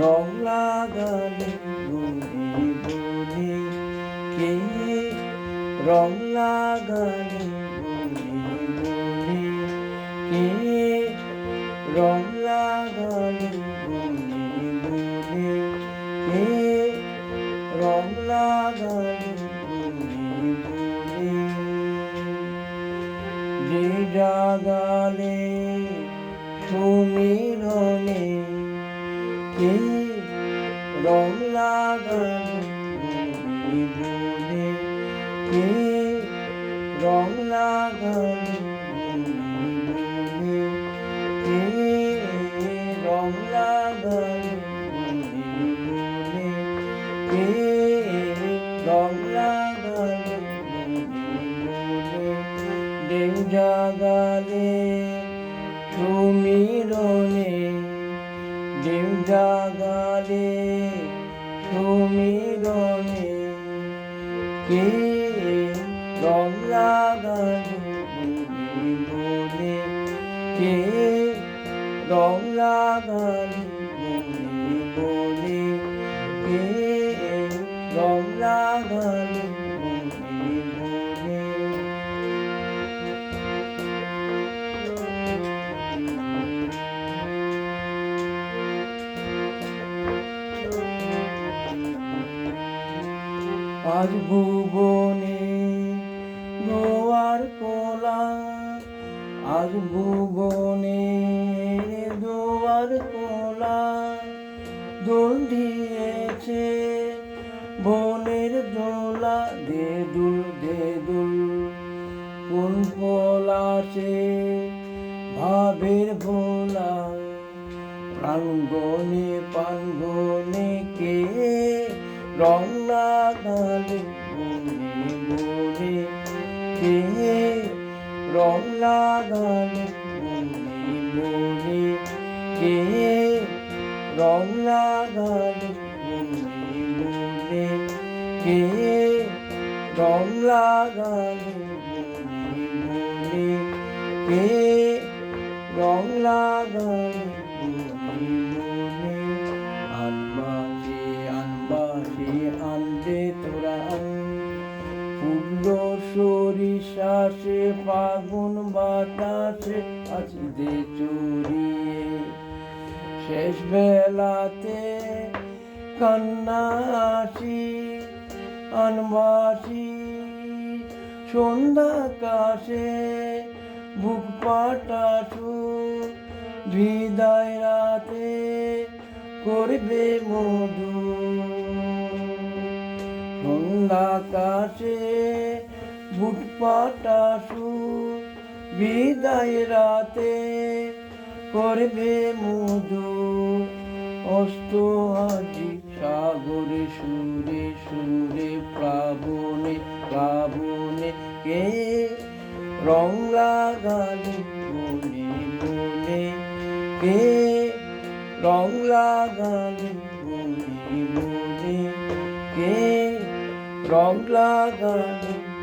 রং লাগালে বলে বলে কে? রং লাগালে বলে বলে কে? রং লাগালে বলে বলে কে? রং লাগালে বলে বলে যে জাগালে সুমিরনে কে রং লাগালে বলে কে রং লাগালে বলে কে রং লাগালে বলে কে রং লাগালে বলে দেব জাগালে সুমিরনে দেব জাগালে সুমিরনে কে রং লাগালে বলে কে রং লাগালে বলে কে রং লাগালে আজ ভুবনে গোয়ার কোলা আজ ভুবনে দোয়ার কোলা দোল দিয়েছে বনের দোলা দে দুল দে দুল কোন পলাশে ভাবের ভোলা? প্রাঙ্গনে প্রাঙ্গনে কে রং লাগালে কে রং লাগালে বলে কে রং লাগালে বলে কে রং লাগালে বলে কে রং লাগালে সরিষাসে ফাগুন বাতাসে আসিতে চুরিয়ে শেষ বেলাতে কান্না আসি, আনবাসি। সন্ধ্যা কাশে বুক পাটাসু বিদায় রাতে করবে মধু সন্ধ্যাকাশে বুট পাটাসু বিদায় রাতে করবে মধু। অষ্ট আজি সাগরে সুরে সুরে প্লাবনে প্লাবনে কে রং লাগালে বলে বলে? কে রং লাগালে বলে বলে? কে রং কে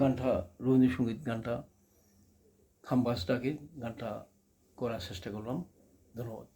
গানটা রবীন্দ্রসঙ্গীত গানটা খাম্বাসটাকে গানটা করার চেষ্টা করলাম। ধন্যবাদ।